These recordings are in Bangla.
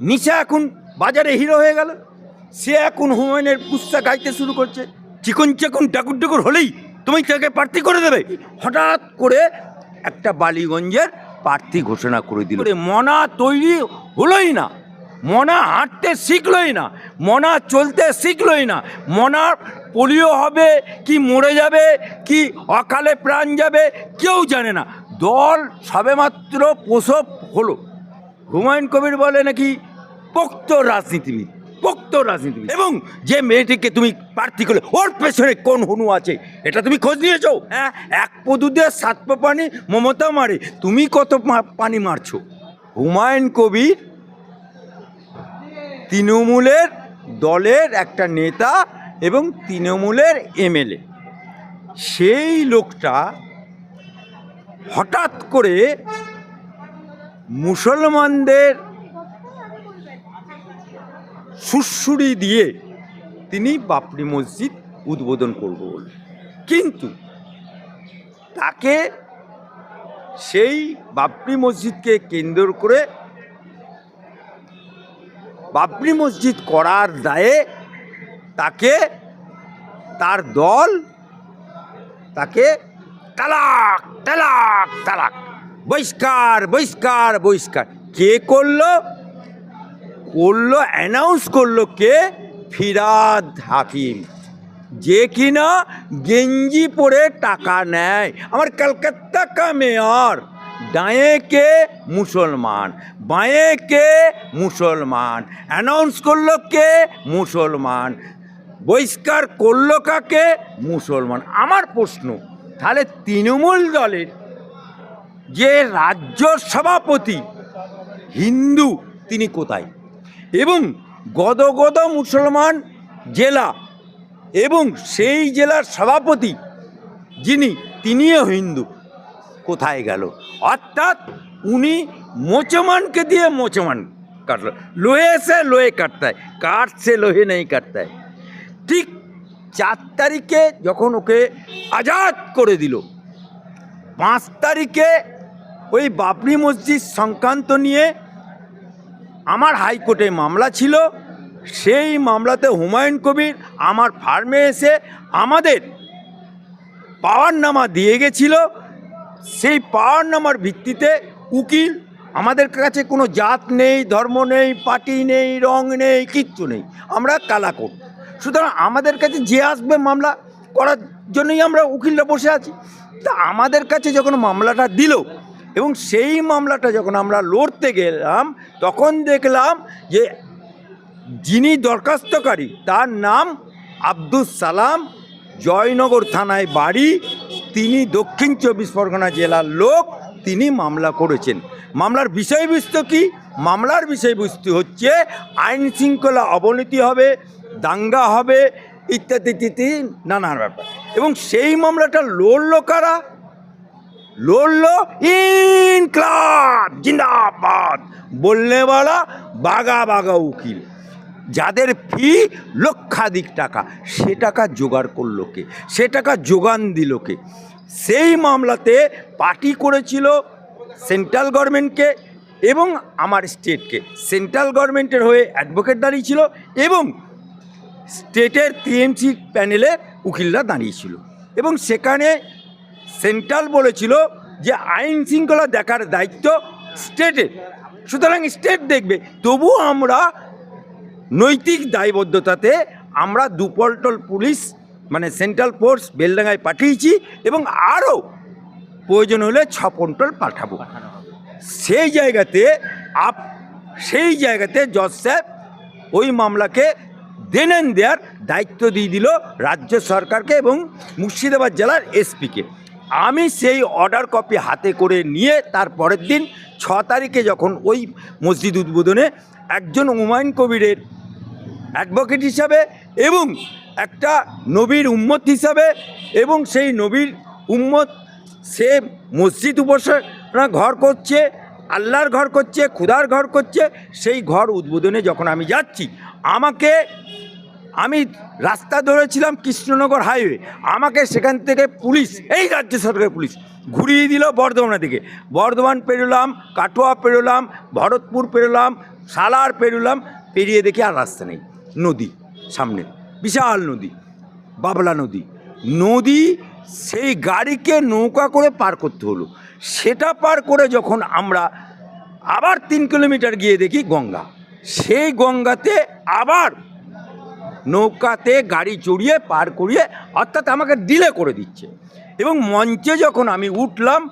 নিশা এখন বাজারে হিরো হয়ে গেল। সে এখন হুমায়ুনের পুস্তা গাইতে শুরু করছে। চিকন চিকন টাকুর টুকুর হলেই তুমি তাকে প্রার্থী করে দেবে। হঠাৎ করে একটা বালিগঞ্জের প্রার্থী ঘোষণা করে দিল। মনা তৈরি হলোই না। মনা হাঁটতে শিখলই না। মনা চলতে শিখলই না। মনার পোলিও হবে কি মরে যাবে, কি অকালে প্রাণ যাবে, কেউ জানে না। দল সবেমাত্র প্রসব হলো। হুমায়ুন কবির বলে নাকি পোক্ত রাজনীতিবিদ পোক্ত রাজনীতিবিদ। এবং যে মেয়েটিকে তুমি প্রার্থী করলে ওর পেছনে কোন হনু আছে? এটা তুমি খোঁজ নিয়েছো? হ্যাঁ। এক পদুদে সাত পানি মমতা মারে তুমি কত পানি মারছো? হুমায়ুন কবির তৃণমূলের দলের একটা নেতা এবং তৃণমূলের এমএলএ। সেই লোকটা হঠাৎ করে মুসলমানদের সুরসুরি দিয়ে তিনি বাপরি মসজিদ উদ্বোধন করব বলে। কিন্তু তাকে সেই বাপরি মসজিদকে কেন্দ্র করে বাপরি মসজিদ করার দায়ে তাকে তার দল তাকে তালাক তালাক তালাক। বহিষ্কার বহিষ্কার বহিষ্কার। কে করল? করল অ্যানাউন্স করল কে? ফিরাদ হাকিম। যে কিনা গেঞ্জি পরে টাকা নেয়। আমার কলকাতা কা মেয়র ডায়ে কে মুসলমান, বাঁয়ে কে মুসলমান অ্যানাউন্স করল কে মুসলমান, বহিষ্কার করল কাকে মুসলমান? আমার প্রশ্ন, তাহলে তৃণমূল দলের যে রাজ্য সভাপতি হিন্দু, তিনি কোথায়? এবং গদ গদ মুসলমান জেলা এবং সেই জেলার সভাপতি, যিনি তিনিও হিন্দু। কোথায় গেল? অর্থাৎ উনি মোচমানকে দিয়ে মোচমান কাটল। লোহে সে লোহে কাটতায়, কাঠ সে লোহে নেই কাটতায়। ঠিক চার তারিখে যখন ওকে আজাদ করে দিল, পাঁচ তারিখে ওই বাবরি মসজিদ সংক্রান্ত নিয়ে আমার হাইকোর্টে মামলা ছিল, সেই মামলাতে হুমায়ুন কবির আমার ফার্মে এসে আমাদের পাওয়ার নামা দিয়ে গেছিল। সেই পাওয়ার নামার ভিত্তিতে উকিল আমাদের কাছে কোনো জাত নেই, ধর্ম নেই, পার্টি নেই, রং নেই, কিচ্ছু নেই। আমরা কালাকোট সুতরাং আমাদের কাছে যে আসবে মামলা করার জন্যই আমরা উকিলরা বসে আছি। তা আমাদের কাছে যখন মামলাটা দিল এবং সেই মামলাটা যখন আমরা লড়তে গেলাম, তখন দেখলাম যে যিনি দরখাস্তকারী, তার নাম আব্দুল সালাম, জয়নগর থানায় বাড়ি, তিনি দক্ষিণ চব্বিশ পরগনা জেলার লোক, তিনি মামলা করেছেন। মামলার বিষয়বস্তু কি? মামলার বিষয়বস্তু হচ্ছে, আইন শৃঙ্খলা অবনতি হবে, দাঙ্গা হবে, ইত্যাদি ইত্যাদি নানান ব্যাপার। এবং সেই মামলাটা লড়লো কারা? লড়লো ইনকলাব, জিন্দাবাদ। বললেওয়ালা বাগা বাগা উকিল। যাদের ফি লক্ষাধিক টাকা, সে টাকা জোগাড় করল কে? সে টাকা যোগান দিল কে? সেই মামলাতে পার্টি করেছিল সেন্ট্রাল গভর্নমেন্টকে এবং আমার স্টেটকে সেন্ট্রাল গভর্নমেন্টের হয়ে অ্যাডভোকেট দাঁড়িয়েছিল এবং স্টেটের টিএমসি প্যানেলে উকিলরা দাঁড়িয়েছিল এবং সেখানে সেন্ট্রাল বলেছিল যে আইন শৃঙ্খলা দেখার দায়িত্ব স্টেটের সুতরাং স্টেট দেখবে তবু আমরা নৈতিক দায়বদ্ধতাতে আমরা দুপল্টল পুলিশ মানে সেন্ট্রাল ফোর্স বেলডাঙ্গায় পাঠিয়েছি এবং আরও প্রয়োজন হলে ছপন্টল পাঠাবো। সেই জায়গাতে আপ, সেই জায়গাতে জজ সাহেব ওই মামলাকে দেনেন দেওয়ার দায়িত্ব দিয়ে দিল রাজ্য সরকারকে এবং মুর্শিদাবাদ জেলার এসপিকে। আমি সেই অর্ডার কপি হাতে করে নিয়ে তার পরের দিন ছ তারিখে যখন ওই মসজিদ উদ্বোধনে একজন হুমায়ুন কবিরের অ্যাডভোকেট হিসাবে এবং একটা নবীর উম্মত হিসাবে এবং সেই নবীর উম্মত সে মসজিদ উপাসনা ঘর করছে, আল্লাহর ঘর করছে ক্ষুধার ঘর করছে, সেই ঘর উদ্বোধনে যখন আমি যাচ্ছি, আমাকে আমি রাস্তা ধরেছিলাম কৃষ্ণনগর হাইওয়ে। আমাকে সেখান থেকে পুলিশ, এই রাজ্য সরকারের পুলিশ ঘুরিয়ে দিল বর্ধমানের দিকে। বর্ধমান পেরোলাম, কাটোয়া পেরোলাম, ভরতপুর পেরোলাম, সালার পেরোলাম, পেরিয়ে দেখি আর রাস্তা নেই। নদী সামনে, বিশাল নদী, বাবলা নদী। নদী সেই গাড়িকে নৌকা করে পার করতে হলো। সেটা পার করে যখন আমরা আবার তিন কিলোমিটার গিয়ে দেখি গঙ্গা। সেই গঙ্গাতে আবার নৌকাতে গাড়ি চড়িয়ে পার করিয়ে অর্থাৎ আমাকে ডিলে করে দিচ্ছে। এবং মঞ্চে যখন আমি উঠলাম,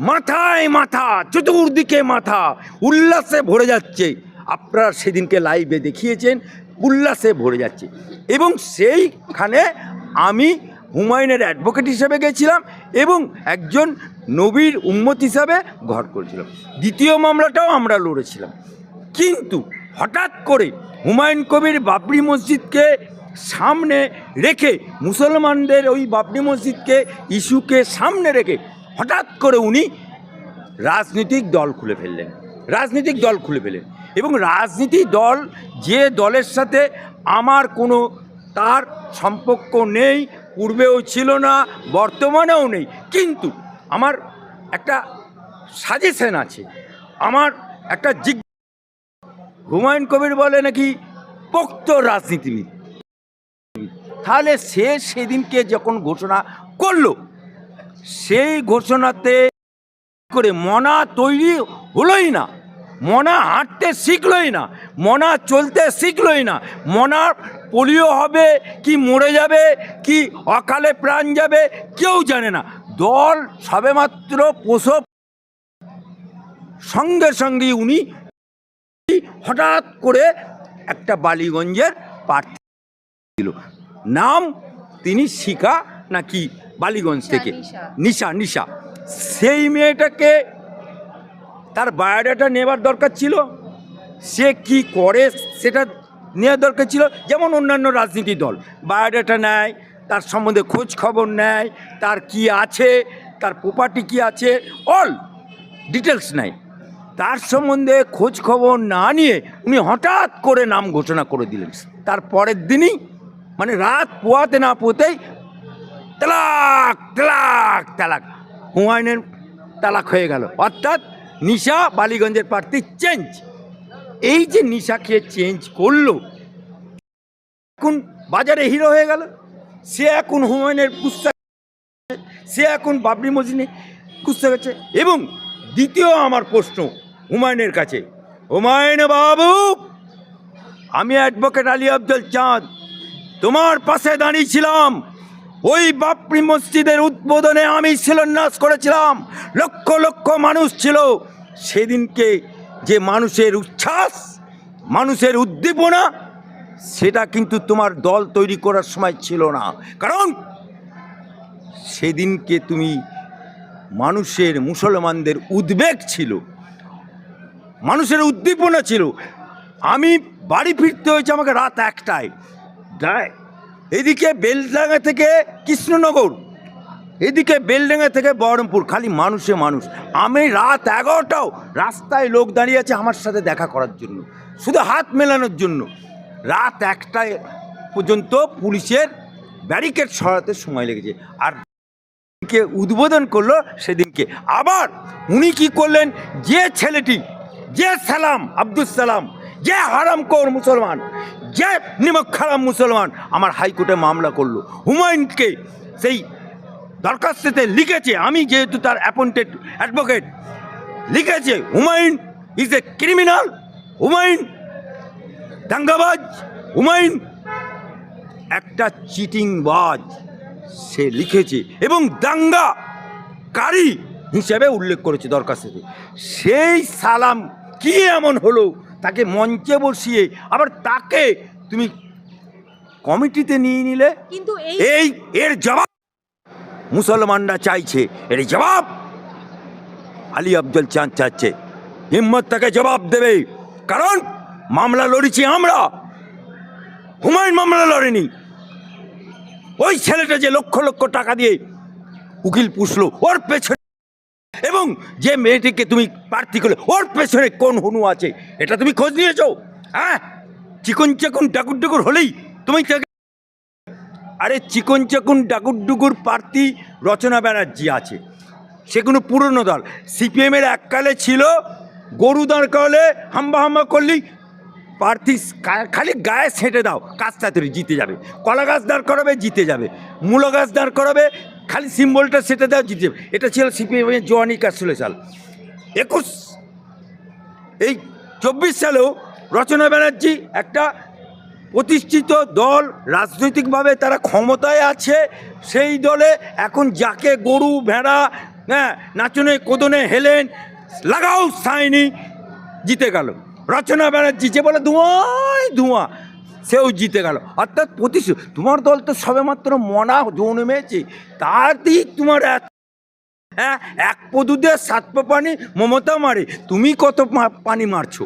মাথায় মাথা, চতুর্দিকে মাথা, উল্লাসে ভরে যাচ্ছে। আপনারা সেদিনকে লাইভে দেখিয়েছেন, উল্লাসে ভরে যাচ্ছে। এবং সেইখানে আমি হুমায়ুনের অ্যাডভোকেট হিসেবে গেছিলাম এবং একজন নবীর উম্মত হিসাবে ঘর করেছিলাম। দ্বিতীয় মামলাটাও আমরা লড়েছিলাম। কিন্তু হঠাৎ করে হুমায়ুন কবির বাবরি মসজিদকে সামনে রেখে মুসলমানদের ওই বাবরি মসজিদকে ইস্যুকে সামনে রেখে হঠাৎ করে উনি রাজনৈতিক দল খুলে ফেললেন, রাজনৈতিক দল খুলে ফেললেন এবং রাজনীতি দল যে দলের সাথে আমার কোনো তার সম্পর্ক নেই, পূর্বেও ছিল না, বর্তমানেও নেই, কিন্তু আমার একটা সাজেশন আছে, আমার একটা জিজ্ঞ হুমায়ুন কবির বলে নাকি, পোক্ত রাজনীতিবিদ। তাহলে সে সেদিনকে যখন ঘোষণা করল, সেই ঘোষণাতে করে মনা তৈরি হলোই না, মনা হাঁটতে শিখলই না, মনা চলতে শিখলই না মনার পোলিও হবে কি মরে যাবে, কি অকালে প্রাণ যাবে, কেউ জানে না। দল সবেমাত্র প্রসব সঙ্গে সঙ্গে উনি হঠাৎ করে একটা বালিগঞ্জের প্রার্থী ছিল নাম তিনি শিখা নাকি বালিগঞ্জ থেকে? নিশা। নিশা নিশা। সেই মেয়েটাকে তার বায়োডাটা নেবার দরকার ছিল। সে কি করে সেটা নেওয়ার দরকার ছিল? যেমন অন্যান্য রাজনীতি দল। বায়োডাটা নেয় তার সম্বন্ধে খোঁজ খবর নেয় তার কি আছে তার প্রপার্টি কি আছে অল ডিটেলস নেয়। তার সম্বন্ধে খোঁজ খবর না নিয়ে উনি হঠাৎ করে নাম ঘোষণা করে দিলেন। তার পরের দিনই মানে রাত পোয়াতে না পোতেই তালাক তালাক তালাক। হুমায়ুনের তালাক হয়ে গেল। অর্থাৎ নিশা বালিগঞ্জের প্রার্থী চেঞ্জ। এই যে নিশা খেয়ে চেঞ্জ করল, এখন বাজারে হিরো হয়ে গেল। সে এখন হুমায়ুনের কুস্তা সে এখন বাবরি মসজিদে কুস্তা গেছে এবং দ্বিতীয় আমার প্রশ্ন হুমায়ুনের কাছে। হুমায়ুন বাবু, আমি অ্যাডভোকেট আলী আব্দুল চাঁদ। তোমার পাশে দাঁড়িয়েছিলাম ওই বাপরি মসজিদের উদ্বোধনে আমি শিলান্যাস করেছিলাম। লক্ষ লক্ষ মানুষ ছিল। সেদিনকে যে মানুষের উচ্ছ্বাস, মানুষের উদ্দীপনা, সেটা কিন্তু তোমার দল তৈরি করার সময় ছিল না। কারণ সেদিনকে তুমি মানুষের, মুসলমানদের উদ্বেগ ছিল। মানুষের উদ্দীপনা ছিল। আমি বাড়ি ফিরতে হয়েছে আমাকে রাত একটায়। এদিকে বেলডাঙ্গা থেকে কৃষ্ণনগর এদিকে বেলডাঙ্গা থেকে বহরমপুর খালি মানুষে মানুষ। আমি রাত এগারোটাও রাস্তায় লোক দাঁড়িয়ে আছে আমার সাথে দেখা করার জন্য শুধু হাত মেলানোর জন্য। রাত একটায় পর্যন্ত পুলিশের ব্যারিকেড সরাতে সময় লেগেছে। আর কে উদ্বোধন করল সেদিনকে। আবার উনি কি করলেন? যে ছেলেটি যে সালাম আব্দুল সালাম, যে হারাম কৌর মুসলমান, যে নিমক খারাম মুসলমান, আমার হাইকোর্টে মামলা করল। হুমায়ুনকে সেই দরখাস্ততে লিখেছে, আমি যেহেতু তার অ্যাপয়েন্টেড অ্যাডভোকেট লিখেছে, Humayun is a criminal Humayun দাঙ্গাবাজ, Humayun একটা চিটিংবাজ, সে লিখেছে এবং দাঙ্গা কারি হিসেবে উল্লেখ করেছে দরখাস্তে সেই সালাম কি এমন হলো? তাকে মঞ্চে বসিয়ে আবার তাকে তুমি কমিটিতে নিয়ে নিলে? কিন্তু এই এর জবাব মুসলমানরা চাইছে। এর জবাব আলী আব্দুল চাঁদ চাচ্ছে। হিম্মত তাকে জবাব দেবে। কারণ মামলা লড়েছি আমরা। হুমায়ুন মামলা লড়েনি। ওই ছেলেটা যে লক্ষ লক্ষ টাকা দিয়ে উকিল পুষলো ওর পেছনে এবং যে মেয়েটিকে তুমি প্রার্থী করলে, ওর পেছনে কোন হনু আছে? এটা তুমি খোঁজ নিয়েছো? হ্যাঁ? চিকন চিকন ডাকুর ডাকুর হলেই তুমি আরে চিকন চাকুন ডাকুর ডুকুর প্রার্থী রচনা ব্যানার্জি আছে। সে কোনো পুরনো দল। সিপিএমের এককালে ছিল, গরু দাঁড় করলে হাম্বা হাম্বা করলি প্রার্থী খালি গায়ে সেঁটে দাও কাজ তাড়াতাড়ি জিতে যাবে। কলা গাছ দাঁড় করাবে, জিতে যাবে। মূলো গাছ দাঁড় করাবে খালি সিম্বলটা সেটা দেওয়া জিতে এটা ছিল সিপিএমের জোয়ানি কাজলে সাল। একুশ, এই চব্বিশ সালেও রচনা ব্যানার্জি একটা প্রতিষ্ঠিত দল, রাজনৈতিকভাবে তারা ক্ষমতায় আছে, সেই দলে এখন যাকে গরু, ভেড়া হ্যাঁ নাচনে, কোদনে হেলেন, লাগাও সাইনি, জিতে গেল। রচনা ব্যানার্জি যে বলে ধোঁয়াই ধোঁয়া সেও জিতে গেল। অর্থাৎ প্রতিশোধ তোমার দল তো সবেমাত্র মনা জন্মেছে তাতেই তোমার এত হ্যাঁ এক পদুদের সাতপা পানি মমতা মারে। তুমি কত পানি মারছো?